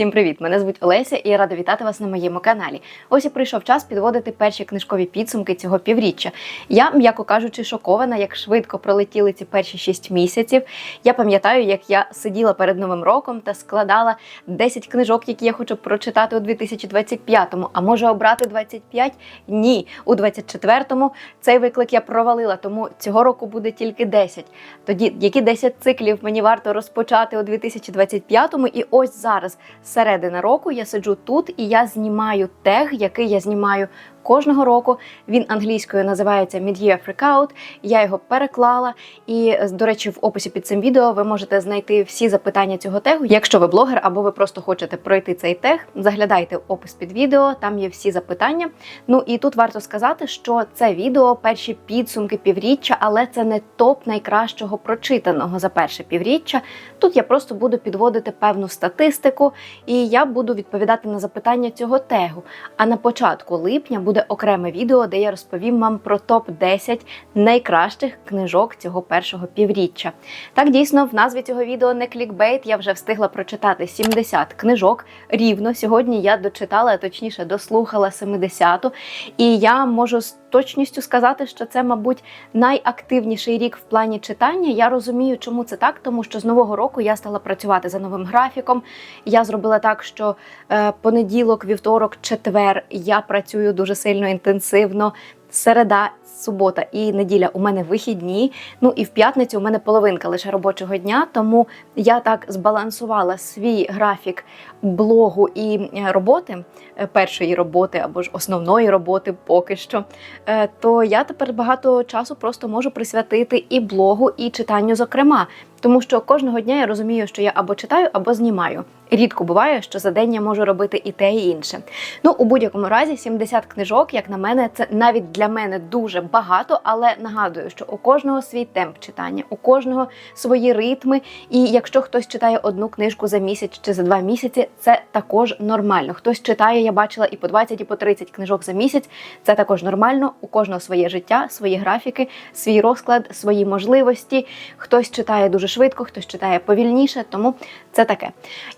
Всім привіт! Мене звуть Олеся і я рада вітати вас на моєму каналі. Ось і прийшов час підводити перші книжкові підсумки цього півріччя. Я, м'яко кажучи, шокована, як швидко пролетіли ці перші 6 місяців. Я пам'ятаю, як я сиділа перед новим роком та складала 10 книжок, які я хочу прочитати у 2025-му. А може обрати 25? Ні, у 24-му цей виклик я провалила, тому цього року буде тільки 10. Тоді які 10 циклів мені варто розпочати у 2025-му? І ось зараз, середина року, я сиджу тут і я знімаю тег, який я знімаю кожного року. Він англійською називається Mid-Year Freakout. Я його переклала. І, до речі, в описі під цим відео ви можете знайти всі запитання цього тегу. Якщо ви блогер або ви просто хочете пройти цей тег, заглядайте в опис під відео, там є всі запитання. Ну і тут варто сказати, що це відео перші підсумки півріччя, але це не топ найкращого прочитаного за перше півріччя. Тут я просто буду підводити певну статистику, і я буду відповідати на запитання цього тегу. А на початку липня буде окреме відео, де я розповім вам про топ 10 найкращих книжок цього першого півріччя. Так дійсно в назві цього відео не клікбейт. Я вже встигла прочитати 70 книжок. Рівно сьогодні я дочитала, а точніше дослухала 70-ту. І я можу з точністю сказати, що це, мабуть, найактивніший рік в плані читання. Я розумію, чому це так, тому що з нового року я стала працювати за новим графіком. Я зробила так, що е, понеділок, вівторок, четвер я працюю дуже сильно інтенсивно. Середа, субота і неділя у мене вихідні. Ну і в п'ятницю у мене половинка лише робочого дня. Тому я так збалансувала свій графік блогу і е, роботи, е, першої роботи або ж основної роботи поки що. Е, То я тепер багато часу просто можу присвятити і блогу, і читанню, зокрема. Тому що кожного дня я розумію, що я або читаю, або знімаю. Рідко буває, що за день я можу робити і те, і інше. Ну, у будь-якому разі, 70 книжок, як на мене, це навіть для мене дуже багато, але нагадую, що у кожного свій темп читання, у кожного свої ритми. І якщо хтось читає одну книжку за місяць чи за два місяці, це також нормально. Хтось читає, я бачила і по 20, і по 30 книжок за місяць. Це також нормально. У кожного своє життя, свої графіки, свій розклад, свої можливості. Хтось читає дуже швидко, хтось читає повільніше, тому це таке.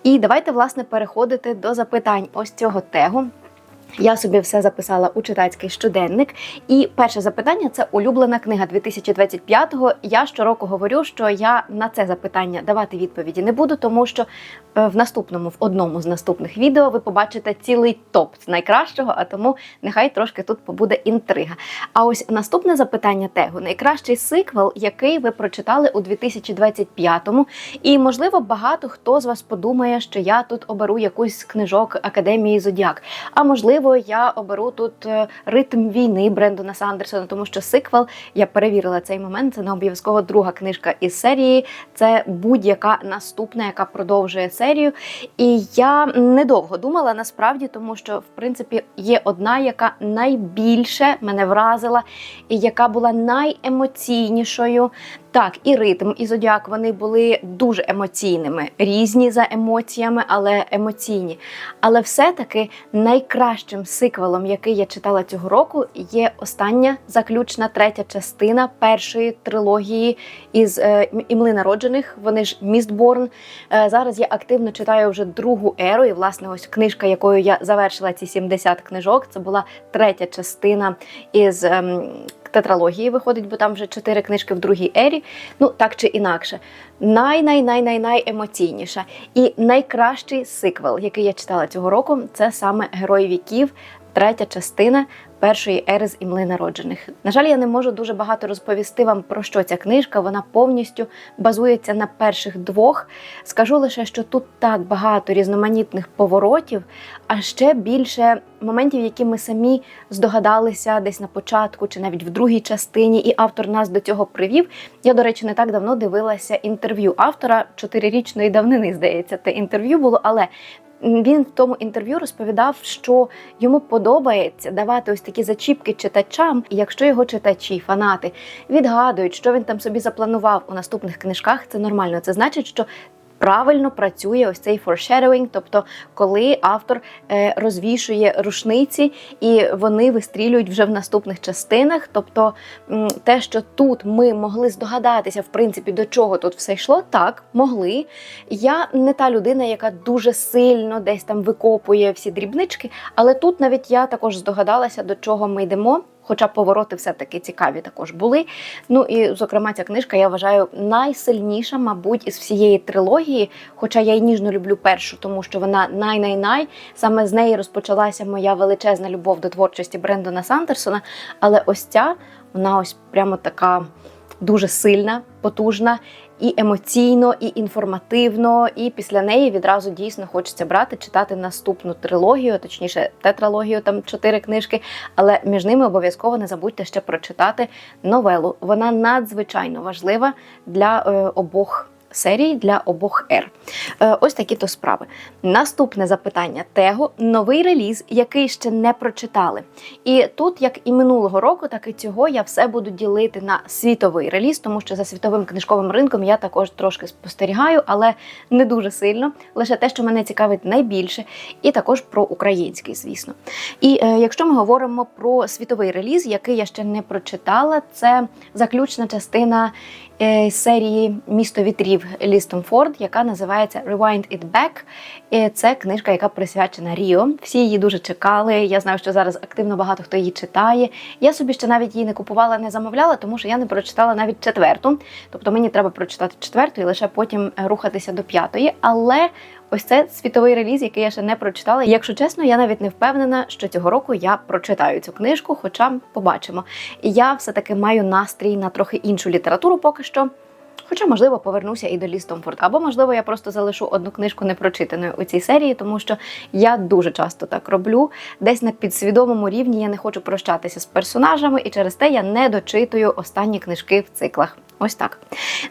І давайте, власне, переходити до запитань ось цього тегу. Я собі все записала у читацький щоденник. І перше запитання це улюблена книга 2025-го. Я щороку говорю, що я на це запитання давати відповіді не буду, тому що е, в наступному, в одному з наступних відео, ви побачите цілий топ найкращого, а тому нехай трошки тут побуде інтрига. А ось наступне запитання тегу найкращий сиквел, який ви прочитали у 2025-му. І можливо, багато хто з вас подумає, що я тут оберу якусь з книжок Академії Зодіак. А можливо, я оберу тут е, ритм війни Брендона Сандерсона, тому що сиквел я перевірила цей момент. Це не обов'язково друга книжка із серії. Це будь-яка наступна, яка продовжує серію. І я недовго думала насправді, тому що в принципі є одна, яка найбільше мене вразила, і яка була найемоційнішою. Так, і ритм, і зодіак вони були дуже емоційними, різні за емоціями, але емоційні. Але все-таки найкращим сиквелом, який я читала цього року, є остання заключна третя частина першої трилогії із е, імли народжених. Вони ж Містборн. Е, зараз я активно читаю вже другу еру. І власне, ось книжка, якою я завершила ці 70 книжок. Це була третя частина із. Е, тетралогії виходить, бо там вже чотири книжки в другій ері. Ну так чи інакше, най-най-най-най-най емоційніша і найкращий сиквел, який я читала цього року, це саме Герої віків, третя частина. Першої ери з імли народжених. На жаль, я не можу дуже багато розповісти вам про що ця книжка. Вона повністю базується на перших двох. Скажу лише, що тут так багато різноманітних поворотів, а ще більше моментів, які ми самі здогадалися десь на початку, чи навіть в другій частині, і автор нас до цього привів. Я, до речі, не так давно дивилася інтерв'ю автора чотирирічної давнини, здається, те інтерв'ю було, але він в тому інтерв'ю розповідав, що йому подобається давати ось такі зачіпки читачам, і якщо його читачі, фанати відгадують, що він там собі запланував у наступних книжках, це нормально. Це значить, що правильно працює ось цей foreshadowing, тобто коли автор е, розвішує рушниці і вони вистрілюють вже в наступних частинах. Тобто те, що тут ми могли здогадатися, в принципі, до чого тут все йшло, так могли. Я не та людина, яка дуже сильно десь там викопує всі дрібнички, але тут навіть я також здогадалася, до чого ми йдемо. Хоча повороти все-таки цікаві також були. Ну і, зокрема, ця книжка я вважаю найсильніша, мабуть, із всієї трилогії. Хоча я й ніжно люблю першу, тому що вона най-най-най. Саме з неї розпочалася моя величезна любов до творчості Брендона Сандерсона. Але ось ця, вона ось прямо така дуже сильна, потужна. І емоційно, і інформативно, і після неї відразу дійсно хочеться брати, читати наступну трилогію, точніше, тетралогію, там чотири книжки. Але між ними обов'язково не забудьте ще прочитати новелу. Вона надзвичайно важлива для е, обох. Серій для обох ер. Е, ось такі то справи. Наступне запитання Тего новий реліз, який ще не прочитали. І тут, як і минулого року, так і цього я все буду ділити на світовий реліз, тому що за світовим книжковим ринком я також трошки спостерігаю, але не дуже сильно. Лише те, що мене цікавить найбільше, і також про український, звісно. І е, якщо ми говоримо про світовий реліз, який я ще не прочитала, це заключна частина серії Місто вітрів Лістом Форд, яка називається Rewind It Back. І Це книжка, яка присвячена Ріо. Всі її дуже чекали. Я знаю, що зараз активно багато хто її читає. Я собі ще навіть її не купувала, не замовляла, тому що я не прочитала навіть четверту. Тобто мені треба прочитати четверту і лише потім рухатися до п'ятої. Але Ось це світовий реліз, який я ще не прочитала. Якщо чесно, я навіть не впевнена, що цього року я прочитаю цю книжку, хоча побачимо. І я все-таки маю настрій на трохи іншу літературу поки що. Хоча, можливо, повернуся і до Ліс Томфорд. Або, можливо, я просто залишу одну книжку непрочитаною у цій серії, тому що я дуже часто так роблю. Десь на підсвідомому рівні я не хочу прощатися з персонажами, і через те я не дочитую останні книжки в циклах. Ось так.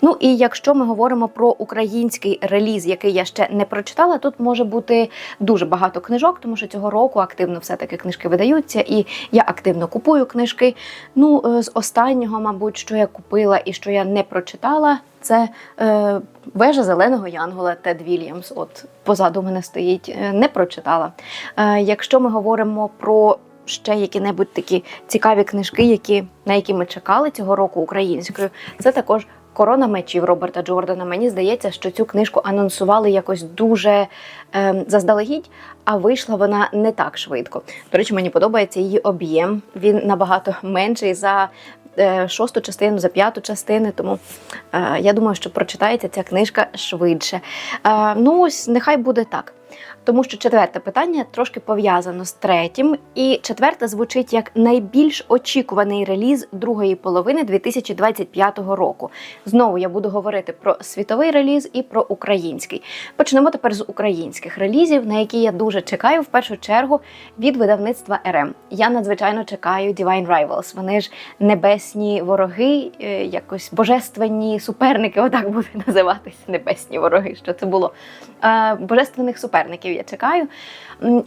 Ну і якщо ми говоримо про український реліз, який я ще не прочитала, тут може бути дуже багато книжок, тому що цього року активно все-таки книжки видаються, і я активно купую книжки. Ну, е, з останнього, мабуть, що я купила і що я не прочитала, це е, вежа зеленого Янгола Тед Вільямс. От позаду мене стоїть, е, не прочитала. Е, якщо ми говоримо про ще які-небудь такі цікаві книжки, які, на які ми чекали цього року українською, це також. Корона мечів Роберта Джордана. Мені здається, що цю книжку анонсували якось дуже е, заздалегідь, а вийшла вона не так швидко. До речі, мені подобається її об'єм. Він набагато менший за е, шосту частину, за п'яту частину. Тому е, я думаю, що прочитається ця книжка швидше. Е, ну ось нехай буде так. Тому що четверте питання трошки пов'язано з третім, і четверте звучить як найбільш очікуваний реліз другої половини 2025 року. Знову я буду говорити про світовий реліз і про український. Почнемо тепер з українських релізів, на які я дуже чекаю в першу чергу від видавництва РМ. Я надзвичайно чекаю Divine Rivals. Вони ж небесні вороги, е, якось божественні суперники. Отак будуть називатися небесні вороги. Що це було Е, божественних суперників? Я чекаю.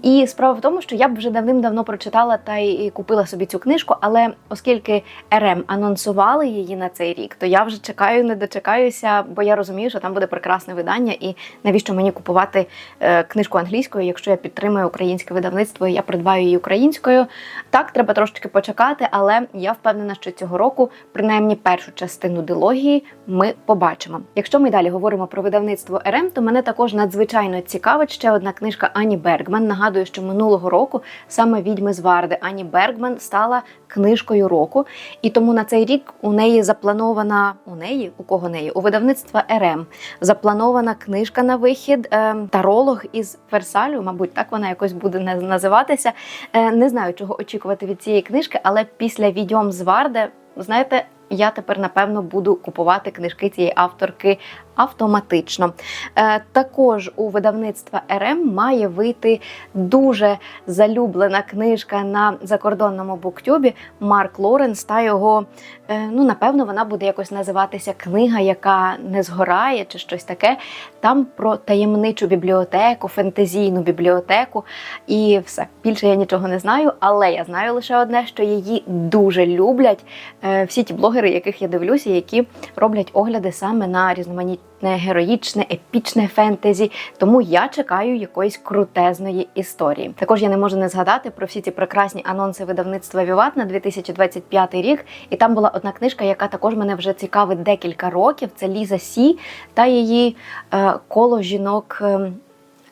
І справа в тому, що я б вже давним-давно прочитала та й купила собі цю книжку, але оскільки РМ анонсували її на цей рік, то я вже чекаю, не дочекаюся, бо я розумію, що там буде прекрасне видання, і навіщо мені купувати е, книжку англійською, якщо я підтримую українське видавництво і я придбаю її українською. Так, треба трошечки почекати, але я впевнена, що цього року, принаймні першу частину дилогії, ми побачимо. Якщо ми далі говоримо про видавництво РМ, то мене також надзвичайно цікавить ще одна книжка Ані Бергман. Нагадую, що минулого року саме відьми з Варди Ані Бергман стала книжкою року, і тому на цей рік у неї запланована у неї, у кого неї у видавництва РМ запланована книжка на вихід е, Таролог із Версалю. Мабуть, так вона якось буде називатися. Е, не знаю, чого очікувати від цієї книжки, але після відьом з Варди, знаєте. Я тепер напевно буду купувати книжки цієї авторки автоматично. Е, також у видавництва РМ має вийти дуже залюблена книжка на закордонному буктюбі Марк Лоренс та його. е, ну, напевно, вона буде якось називатися книга, яка не згорає, чи щось таке. Там про таємничу бібліотеку, фентезійну бібліотеку і все. Більше я нічого не знаю, але я знаю лише одне, що її дуже люблять е, всі ті блогери, яких я дивлюся, які роблять огляди саме на різноманітні абсолютне героїчне, епічне фентезі. Тому я чекаю якоїсь крутезної історії. Також я не можу не згадати про всі ці прекрасні анонси видавництва Віват на 2025 рік. І там була одна книжка, яка також мене вже цікавить декілька років. Це Ліза Сі та її е, коло жінок. е,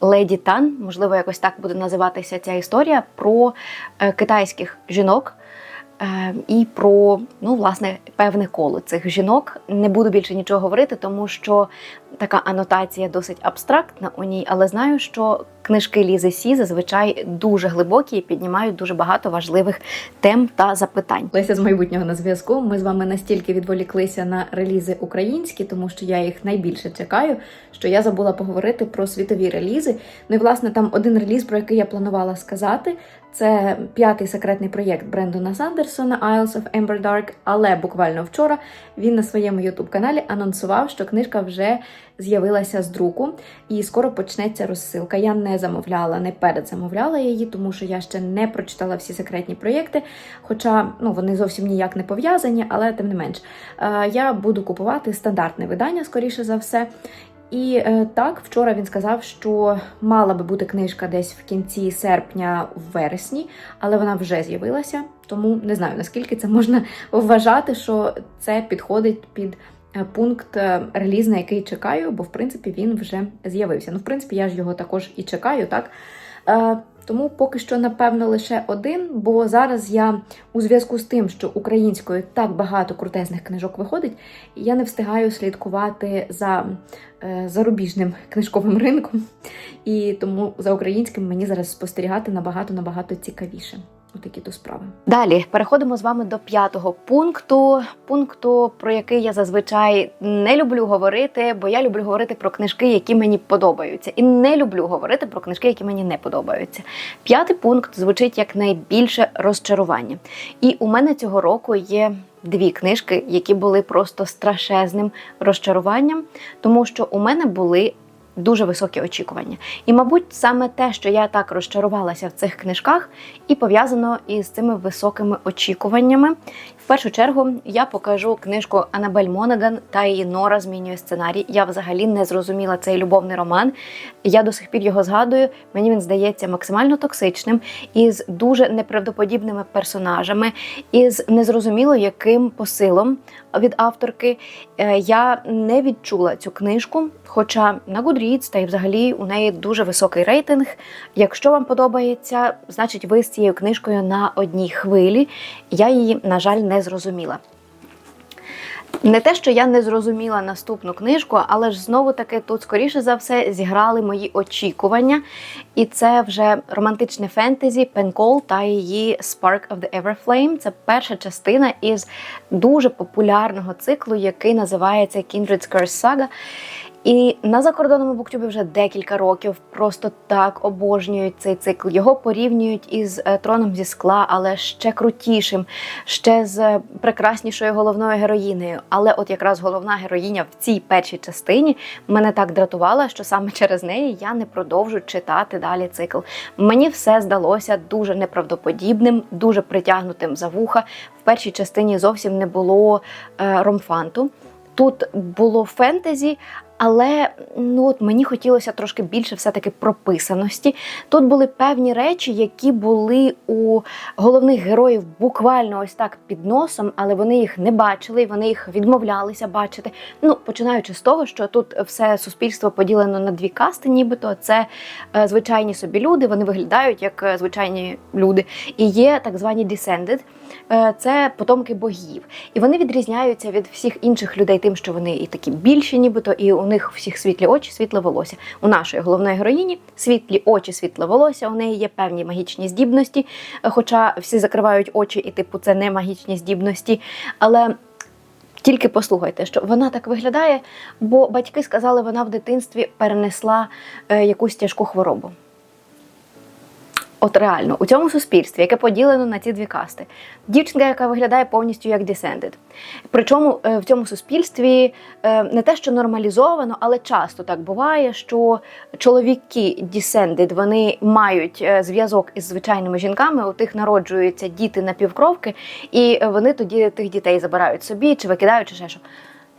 Леді Тан, можливо, якось так буде називатися ця історія про е, китайських жінок і про ну, власне певне коло цих жінок. Не буду більше нічого говорити, тому що така анотація досить абстрактна у ній, але знаю, що книжки Лізи Сі зазвичай дуже глибокі і піднімають дуже багато важливих тем та запитань. Леся з майбутнього на зв'язку. Ми з вами настільки відволіклися на релізи українські, тому що я їх найбільше чекаю. Що я забула поговорити про світові релізи. Ну і власне там один реліз, про який я планувала сказати. Це п'ятий секретний проєкт Брендона Сандерсона Isles of Ember Dark, але буквально вчора він на своєму youtube каналі анонсував, що книжка вже з'явилася з друку, і скоро почнеться розсилка. Я не замовляла, не передзамовляла її, тому що я ще не прочитала всі секретні проєкти. Хоча ну, вони зовсім ніяк не пов'язані, але тим не менш, Е, я буду купувати стандартне видання, скоріше за все. І е, так, вчора він сказав, що мала би бути книжка десь в кінці серпня, в вересні, але вона вже з'явилася. Тому не знаю наскільки це можна вважати, що це підходить під пункт е, реліз, на який чекаю, бо в принципі він вже з'явився. Ну, в принципі, я ж його також і чекаю, так. Е, тому поки що, напевно, лише один, бо зараз я у зв'язку з тим, що українською так багато крутезних книжок виходить, я не встигаю слідкувати за е, зарубіжним книжковим ринком, і тому за українським мені зараз спостерігати набагато набагато цікавіше. Отакі то справи. Далі переходимо з вами до п'ятого пункту. Пункту, про який я зазвичай не люблю говорити, бо я люблю говорити про книжки, які мені подобаються, і не люблю говорити про книжки, які мені не подобаються. П'ятий пункт звучить як найбільше розчарування. І у мене цього року є дві книжки, які були просто страшезним розчаруванням, тому що у мене були. Дуже високі очікування. І, мабуть, саме те, що я так розчарувалася в цих книжках, і пов'язано із цими високими очікуваннями. В першу чергу я покажу книжку Анабель Монаган та її Нора змінює сценарій. Я взагалі не зрозуміла цей любовний роман. Я до сих пір його згадую. Мені він здається максимально токсичним, із дуже неправдоподібними персонажами, із незрозуміло яким посилом від авторки. Е, Я не відчула цю книжку, хоча на Goodreads та й взагалі у неї дуже високий рейтинг. Якщо вам подобається, значить ви з цією книжкою на одній хвилі. Я її, на жаль, не зрозуміла. Не те, що я не зрозуміла наступну книжку, але ж знову таки тут, скоріше за все, зіграли мої очікування. І це вже романтичне фентезі Пенкол та її Spark of the Everflame. Це перша частина із дуже популярного циклу, який називається Kindred's Curse Saga. І на закордонному буктюбі вже декілька років просто так обожнюють цей цикл. Його порівнюють із е, троном зі скла, але ще крутішим, ще з е, прекраснішою головною героїнею. Але от якраз головна героїня в цій першій частині мене так дратувала, що саме через неї я не продовжу читати далі цикл. Мені все здалося дуже неправдоподібним, дуже притягнутим за вуха. В першій частині зовсім не було е, ромфанту. Тут було фентезі, але ну от мені хотілося трошки більше все-таки прописаності. Тут були певні речі, які були у головних героїв буквально ось так під носом, але вони їх не бачили, вони їх відмовлялися бачити. Ну, починаючи з того, що тут все суспільство поділено на дві касти, нібито це е, звичайні собі люди, вони виглядають як е, звичайні люди. І є так звані descended, е, це потомки богів. І вони відрізняються від всіх інших людей тим, що вони і такі більші, нібито, і у них всіх світлі очі, світле волосся. У нашої головної героїні світлі очі, світле волосся. У неї є певні магічні здібності, е, хоча всі закривають очі, і типу це не магічні здібності. Але тільки послухайте, що вона так виглядає, бо батьки сказали, вона в дитинстві перенесла е, якусь тяжку хворобу. От реально, у цьому суспільстві, яке поділено на ці дві касти, дівчинка, яка виглядає повністю як descended. Причому е, в цьому суспільстві е, не те, що нормалізовано, але часто так буває, що чоловіки descended, вони мають е, зв'язок із звичайними жінками, у тих народжуються діти напівкровки, і вони тоді тих дітей забирають собі чи викидають, чи ще що.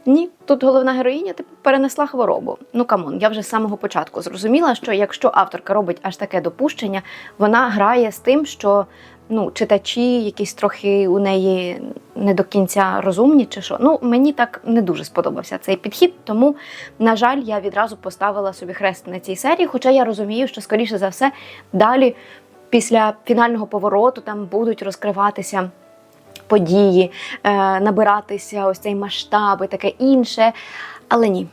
Ні, тут головна героїня типу перенесла хворобу. Ну камон, я вже з самого початку зрозуміла, що якщо авторка робить аж таке допущення, вона грає з тим, що ну, читачі якісь трохи у неї не до кінця розумні, чи що. Ну мені так не дуже сподобався цей підхід. Тому, на жаль, я відразу поставила собі хрест на цій серії. Хоча я розумію, що скоріше за все далі, після фінального повороту, там будуть розкриватися події, е, набиратися ось цей масштаб і таке інше. Але ні.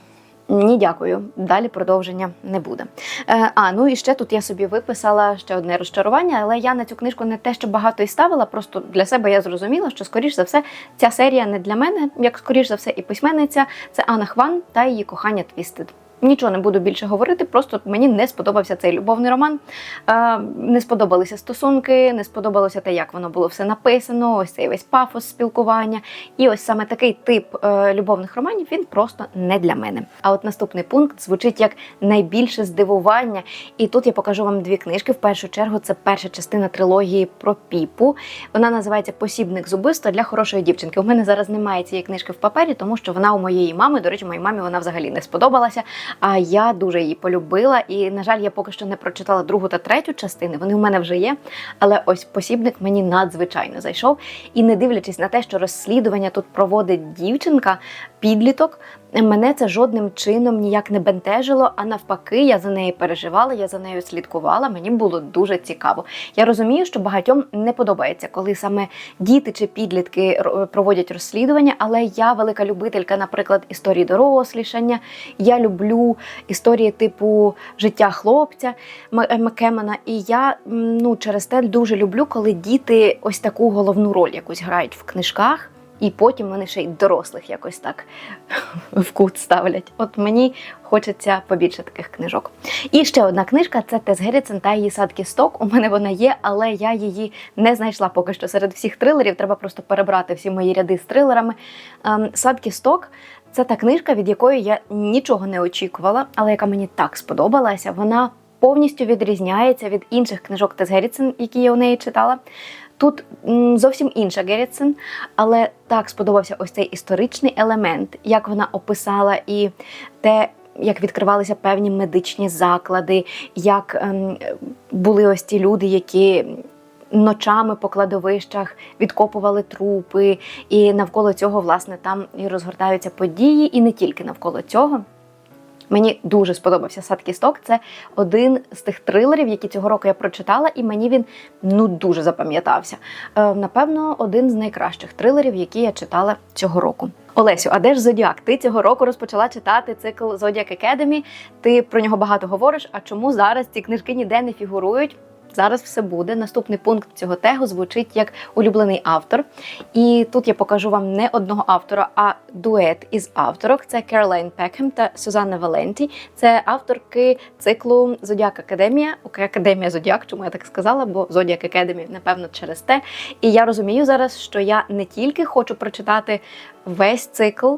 Ні, дякую. Далі продовження не буде. Е, а ну і ще тут я собі виписала ще одне розчарування, але я на цю книжку не те, що багато і ставила. Просто для себе я зрозуміла, що скоріш за все ця серія не для мене, як скоріш за все, і письменниця це Анна Хван та її кохання Твістед. Нічого не буду більше говорити, просто мені не сподобався цей любовний роман. Е, не сподобалися стосунки, не сподобалося те, як воно було все написано, ось цей весь пафос спілкування. І ось саме такий тип е, любовних романів він просто не для мене. А от наступний пункт звучить як найбільше здивування. І тут я покажу вам дві книжки. В першу чергу це перша частина трилогії про піпу. Вона називається Посібник з убивства для хорошої дівчинки. У мене зараз немає цієї книжки в папері, тому що вона у моєї мами. До речі, моїй мамі вона взагалі не сподобалася. А я дуже її полюбила. І, на жаль, я поки що не прочитала другу та третю частини. Вони в мене вже є. Але ось посібник мені надзвичайно зайшов. І не дивлячись на те, що розслідування тут проводить дівчинка, підліток. Мене це жодним чином ніяк не бентежило, а навпаки, я за нею переживала, я за нею слідкувала. Мені було дуже цікаво. Я розумію, що багатьом не подобається, коли саме діти чи підлітки проводять розслідування. Але я велика любителька, наприклад, історії дорослішання. Я люблю історії типу життя хлопця е, І я ну через те дуже люблю, коли діти ось таку головну роль якусь грають в книжках. І потім вони ще й дорослих якось так в кут ставлять. От мені хочеться побільше таких книжок. І ще одна книжка це Тес Геррітсен та її садки сток. У мене вона є, але я її не знайшла поки що серед всіх трилерів. Треба просто перебрати всі мої ряди з трилерами. Ем, Садки сток. Це та книжка, від якої я нічого не очікувала, але яка мені так сподобалася. Вона повністю відрізняється від інших книжок Тес Геррітсен, які я у неї читала. Тут зовсім інша Геррітсен, але так сподобався ось цей історичний елемент, як вона описала і те. Як відкривалися певні медичні заклади, як ем, були ось ті люди, які ночами по кладовищах відкопували трупи, і навколо цього, власне, там і розгортаються події, і не тільки навколо цього. Мені дуже сподобався сад кісток. Це один з тих трилерів, які цього року я прочитала, і мені він ну дуже запам'ятався. Е, напевно, один з найкращих трилерів, які я читала цього року. Олесю, а де ж Зодіак? Ти цього року розпочала читати цикл Зодіак Екедемі. Ти про нього багато говориш. А чому зараз ці книжки ніде не фігурують? Зараз все буде. Наступний пункт цього тегу звучить як улюблений автор. І тут я покажу вам не одного автора, а дует із авторок. Це Керолайн Пекхем та Сюзанна Валенті. Це авторки циклу Зодіак Академія. Академія Зодіак, чому я так сказала, бо Зодіак Академі, напевно, через те. І я розумію зараз, що я не тільки хочу прочитати весь цикл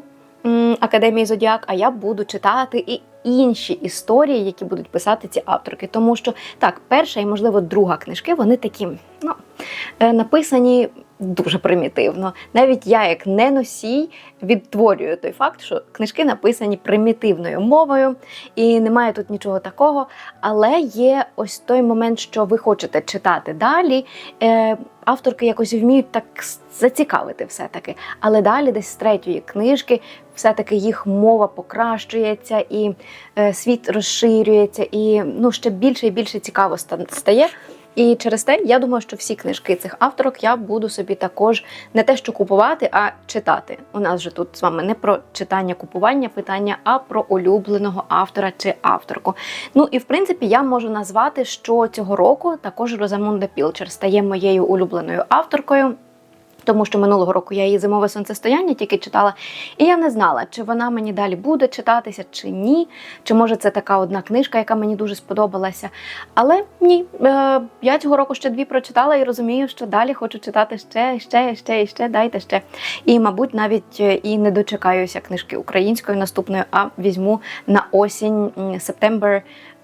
Академії Зодіак, а я буду читати і інші історії, які будуть писати ці авторки. Тому що так, перша і можливо друга книжки, вони такі ну, е, написані дуже примітивно. Навіть я, як не носій, відтворюю той факт, що книжки написані примітивною мовою, і немає тут нічого такого. Але є ось той момент, що ви хочете читати далі. Е, Авторки якось вміють так зацікавити все-таки. Але далі, десь з третьої книжки, все-таки їх мова покращується, і е, світ розширюється, і ну, ще більше і більше цікаво ста- стає. І через те я думаю, що всі книжки цих авторок я буду собі також не те, що купувати, а читати. У нас же тут з вами не про читання купування питання, а про улюбленого автора чи авторку. Ну і в принципі я можу назвати, що цього року також Розамунда Пілчер стає моєю улюбленою авторкою. Тому що минулого року я її зимове сонцестояння тільки читала, і я не знала, чи вона мені далі буде читатися, чи ні. Чи може це така одна книжка, яка мені дуже сподобалася. Але ні, е, я цього року ще дві прочитала і розумію, що далі хочу читати ще, ще, ще, ще, дайте ще. І, мабуть, навіть е, і не дочекаюся книжки української наступної, а візьму на осінь е,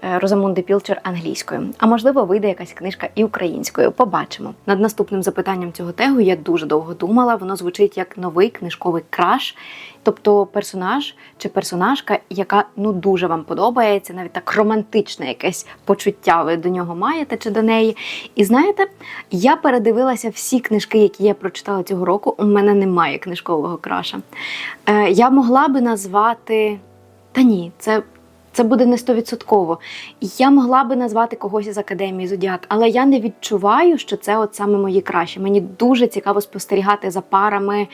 Розамунди Пілчер англійською. А можливо, вийде якась книжка і українською. Побачимо. Над наступним запитанням цього тегу я дуже довго думала. Воно звучить як новий книжковий краш, тобто персонаж чи персонажка, яка ну дуже вам подобається, навіть так романтичне якесь почуття ви до нього маєте чи до неї. І знаєте, я передивилася всі книжки, які я прочитала цього року. У мене немає книжкового краша. Е, я могла би назвати. Та ні, це. Це буде не стовідсотково. Я могла би назвати когось із академії Зодіак, але я не відчуваю, що це от саме мої кращі. Мені дуже цікаво спостерігати за парами,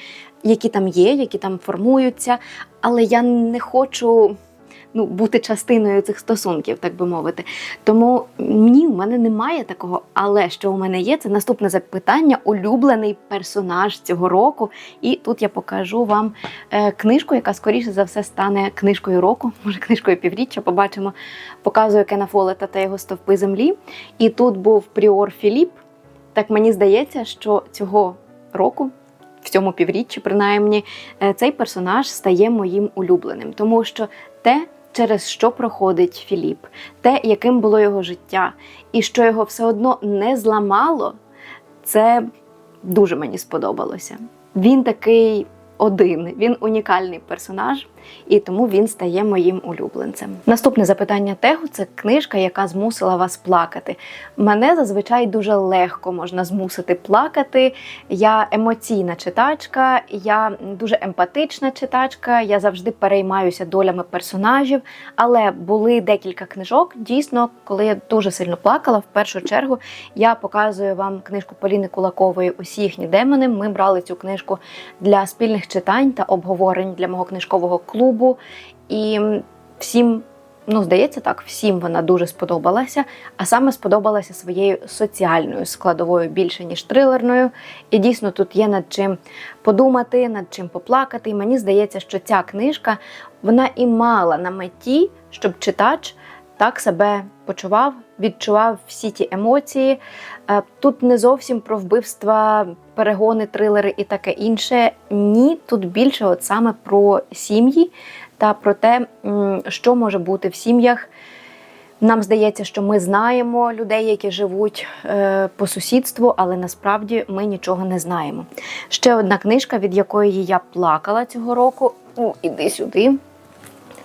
які там є, які там формуються. Але я не хочу ну, бути частиною цих стосунків, так би мовити. Тому ні, в мене немає такого. Але що у мене є, це наступне запитання, улюблений персонаж цього року. І тут я покажу вам е, книжку, яка скоріше за все стане книжкою року, може книжкою півріччя. Побачимо. Показую Кена Фолета та його стовпи землі. І тут був Пріор Філіп. Так мені здається, що цього року. В цьому півріччі, принаймні, е, цей персонаж стає моїм улюбленим, тому що те, через що проходить Філіп, те, яким було його життя, і що його все одно не зламало, це дуже мені сподобалося. Він такий один, він унікальний персонаж, і тому він стає моїм улюбленцем. Наступне запитання тегу це книжка, яка змусила вас плакати. Мене зазвичай дуже легко можна змусити плакати. Я емоційна читачка, я дуже емпатична читачка, я завжди переймаюся долями персонажів. Але були декілька книжок. Дійсно, коли я дуже сильно плакала, в першу чергу я показую вам книжку Поліни Кулакової Усі їхні демони. Ми брали цю книжку для спільних читань та обговорень для мого книжкового клубу. І всім, ну здається, так, всім вона дуже сподобалася, а саме сподобалася своєю соціальною складовою більше, ніж трилерною. І дійсно тут є над чим подумати, над чим поплакати. І мені здається, що ця книжка вона і мала на меті, щоб читач так себе почував, відчував всі ті емоції. Е, Тут не зовсім про вбивства, перегони, трилери і таке інше. Ні, тут більше от саме про сім'ї та про те, що може бути в сім'ях. Нам здається, що ми знаємо людей, які живуть е, по сусідству, але насправді ми нічого не знаємо. Ще одна книжка, від якої я плакала цього року. О, іди сюди.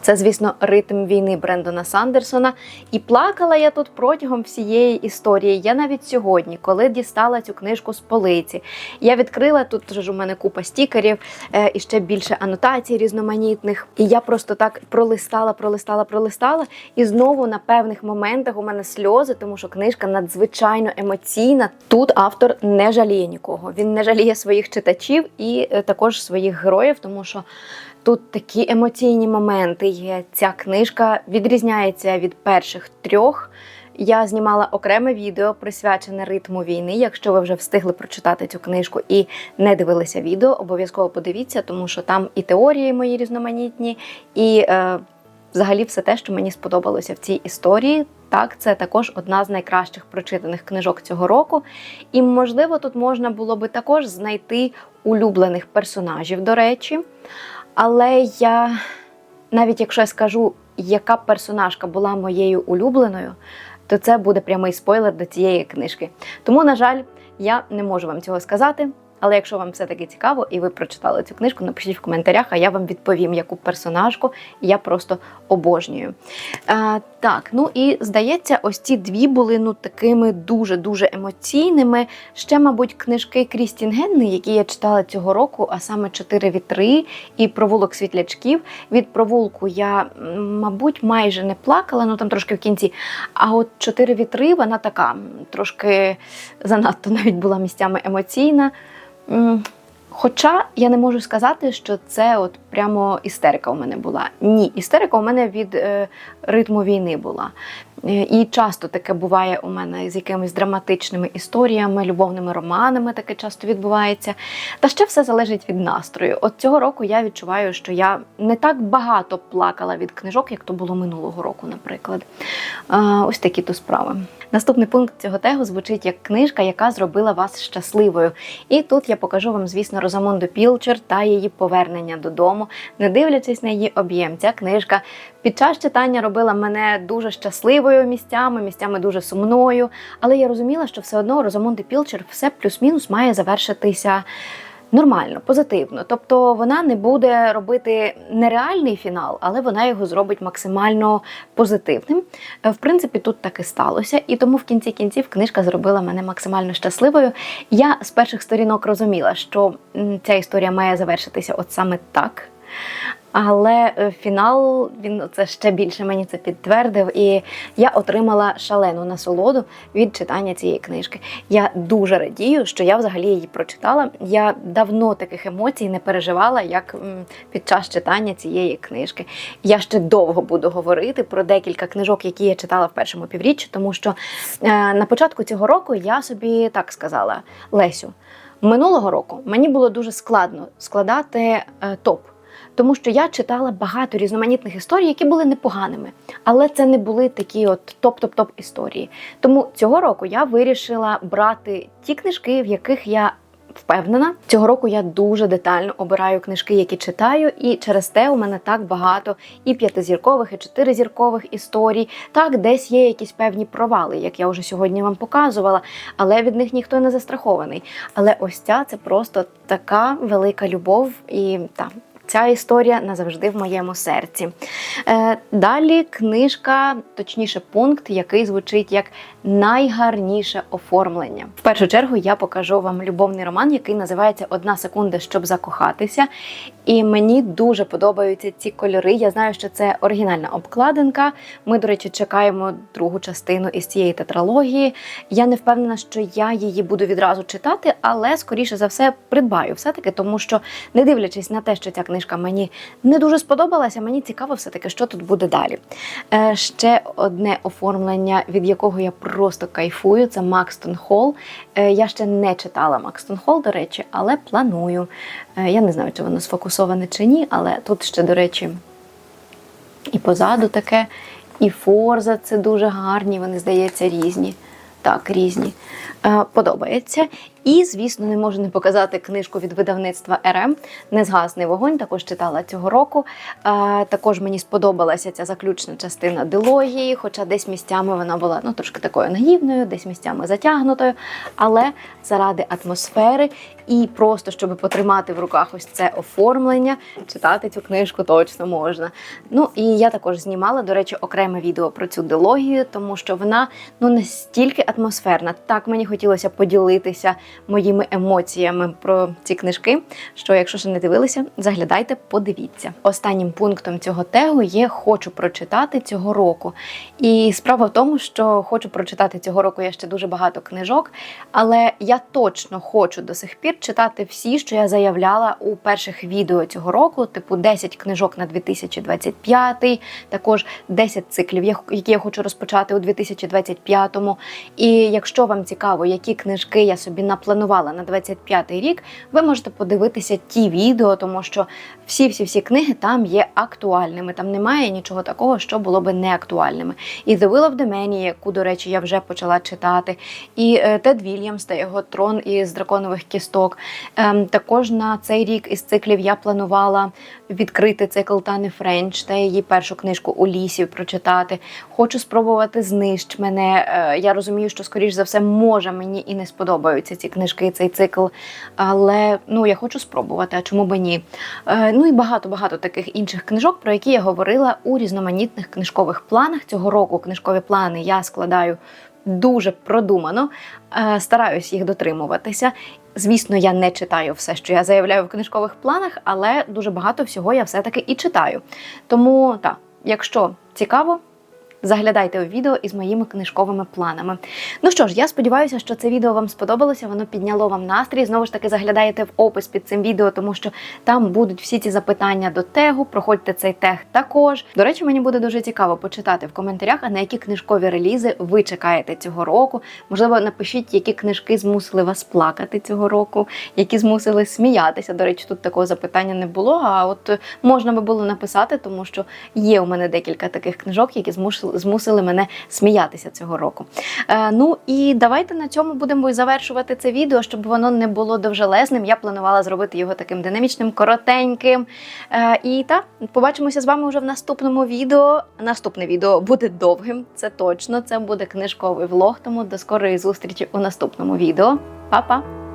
Це, звісно, ритм війни Брендона Сандерсона. І плакала я тут протягом всієї історії. Я навіть сьогодні, коли дістала цю книжку з полиці, я відкрила тут ж у мене купа стікерів е, і ще більше анотацій різноманітних. І я просто так пролистала, пролистала, пролистала. І знову на певних моментах у мене сльози, тому що книжка надзвичайно емоційна. Тут автор не жаліє нікого. Він не жаліє своїх читачів і е, також своїх героїв, тому що. Тут такі емоційні моменти є. Ця книжка відрізняється від перших трьох. Я знімала окреме відео присвячене ритму війни. Якщо ви вже встигли прочитати цю книжку і не дивилися відео, обов'язково подивіться, тому що там і теорії мої різноманітні, і е, взагалі все те, що мені сподобалося в цій історії. Так, це також одна з найкращих прочитаних книжок цього року. І, можливо, тут можна було би також знайти улюблених персонажів, до речі. Але я, навіть якщо я скажу, яка персонажка була моєю улюбленою, то це буде прямий спойлер до цієї книжки. Тому, на жаль, я не можу вам цього сказати. Але якщо вам все таки цікаво і ви прочитали цю книжку, напишіть в коментарях, а я вам відповім, яку персонажку я просто обожнюю. А, так, ну і здається, ось ці дві були ну такими дуже-дуже емоційними. Ще, мабуть, книжки Крістін Генни, які я читала цього року, а саме Чотири вітри і провулок світлячків. Від провулку я, мабуть, майже не плакала, ну там трошки в кінці. А от чотири вітри, вона така трошки занадто навіть була місцями емоційна. Хоча я не можу сказати, що це от прямо істерика у мене була. Ні, істерика у мене від е, ритму війни була. Е, І часто таке буває у мене з якимись драматичними історіями, любовними романами таке часто відбувається. Та ще все залежить від настрою. От цього року я відчуваю, що я не так багато плакала від книжок, як то було минулого року, наприклад. Е, Ось такі то справи. Наступний пункт цього тегу звучить як книжка, яка зробила вас щасливою. І тут я покажу вам, звісно, Розамонду Пілчер та її повернення додому, не дивлячись на її об'єм. Ця книжка під час читання робила мене дуже щасливою місцями, місцями дуже сумною. Але я розуміла, що все одно Розамонди Пілчер все плюс-мінус має завершитися. Нормально, позитивно. Тобто вона не буде робити нереальний фінал, але вона його зробить максимально позитивним. Е, В принципі, тут так і сталося, і тому в кінці кінців книжка зробила мене максимально щасливою. Я з перших сторінок розуміла, що ця історія має завершитися от саме так. Але е, фінал він це ще більше мені це підтвердив, і я отримала шалену насолоду від читання цієї книжки. Я дуже радію, що я взагалі її прочитала. Я давно таких емоцій не переживала, як під час читання цієї книжки. Я ще довго буду говорити про декілька книжок, які я читала в першому півріччі, тому що е, на початку цього року я собі так сказала: Лесю, минулого року мені було дуже складно складати е, топ. Тому що я читала багато різноманітних історій, які були непоганими, але це не були такі от топ-топ-топ історії. Тому цього року я вирішила брати ті книжки, в яких я впевнена. Цього року я дуже детально обираю книжки, які читаю, і через те у мене так багато і п'ятизіркових, і чотиризіркових історій. Так, десь є якісь певні провали, як я вже сьогодні вам показувала, але від них ніхто не застрахований. Але ось ця це просто така велика любов і там. Ця історія назавжди в моєму серці. Е, далі книжка, точніше, пункт, який звучить як найгарніше оформлення. В першу чергу я покажу вам любовний роман, який називається Одна секунда, щоб закохатися. І мені дуже подобаються ці кольори. Я знаю, що це оригінальна обкладинка. Ми, до речі, чекаємо другу частину із цієї тетралогії. Я не впевнена, що я її буду відразу читати, але скоріше за все придбаю все-таки, тому що, не дивлячись на те, що ця книжка мені не дуже сподобалася, мені цікаво все-таки, що тут буде далі. Е, ще одне оформлення, від якого я просто кайфую, це Макстон Холл. Е, я ще не читала Макстон Холл, до речі, але планую. Е, я не знаю, чи воно сфокусоване чи ні, але тут ще, до речі, і позаду таке, і форза це дуже гарні, вони, здається, різні. Так, різні. Е, подобається. І, звісно, не можу не показати книжку від видавництва РМ Незгасний вогонь. Також читала цього року. Також мені сподобалася ця заключна частина дилогії, хоча десь місцями вона була ну, трошки такою наївною, десь місцями затягнутою. Але заради атмосфери і просто щоб потримати в руках ось це оформлення, читати цю книжку точно можна. Ну і я також знімала, до речі, окреме відео про цю дилогію, тому що вона ну настільки атмосферна. Так мені хотілося поділитися моїми емоціями про ці книжки. Що, якщо ще не дивилися, заглядайте, подивіться. Останнім пунктом цього тегу є хочу прочитати цього року. І справа в тому, що хочу прочитати цього року я ще дуже багато книжок, але я точно хочу до сих пір читати всі, що я заявляла у перших відео цього року, типу 10 книжок на 2025, також 10 циклів, які я хочу розпочати у 2025. І якщо вам цікаво, які книжки я собі напланувала на 25-й рік, ви можете подивитися ті відео, тому що всі-всі-всі книги там є актуальними. Там немає нічого такого, що було би не актуальними. І The Will of the Many, яку, до речі, я вже почала читати, і е, Тед Вільямс та його трон із драконових кісток. Ем, Також на цей рік із циклів я планувала відкрити цикл Тани Френч та її першу книжку у лісі прочитати. Хочу спробувати знищ мене. Е, Я розумію, що скоріш за все може мені і не сподобаються ці книжки, цей цикл. Але ну я хочу спробувати, а чому би ні? Е, Ну і багато-багато таких інших книжок, про які я говорила у різноманітних книжкових планах. Цього року книжкові плани я складаю дуже продумано, е, стараюсь їх дотримуватися. Звісно, я не читаю все, що я заявляю в книжкових планах, але дуже багато всього я все-таки і читаю. Тому так, якщо цікаво. Заглядайте у відео із моїми книжковими планами. Ну що ж, я сподіваюся, що це відео вам сподобалося, воно підняло вам настрій. Знову ж таки, заглядаєте в опис під цим відео, тому що там будуть всі ці запитання до тегу. Проходьте цей тег також. До речі, мені буде дуже цікаво почитати в коментарях, а на які книжкові релізи ви чекаєте цього року. Можливо, напишіть, які книжки змусили вас плакати цього року, які змусили сміятися. До речі, тут такого запитання не було. А от можна би було написати, тому що є у мене декілька таких книжок, які змусили змусили, мене сміятися цього року. Е, ну і давайте на цьому будемо завершувати це відео, щоб воно не було довжелезним. Я планувала зробити його таким динамічним, коротеньким. Е, і так, побачимося з вами вже в наступному відео. Наступне відео буде довгим, це точно. Це буде книжковий влог. Тому до скорої зустрічі у наступному відео. Па-па!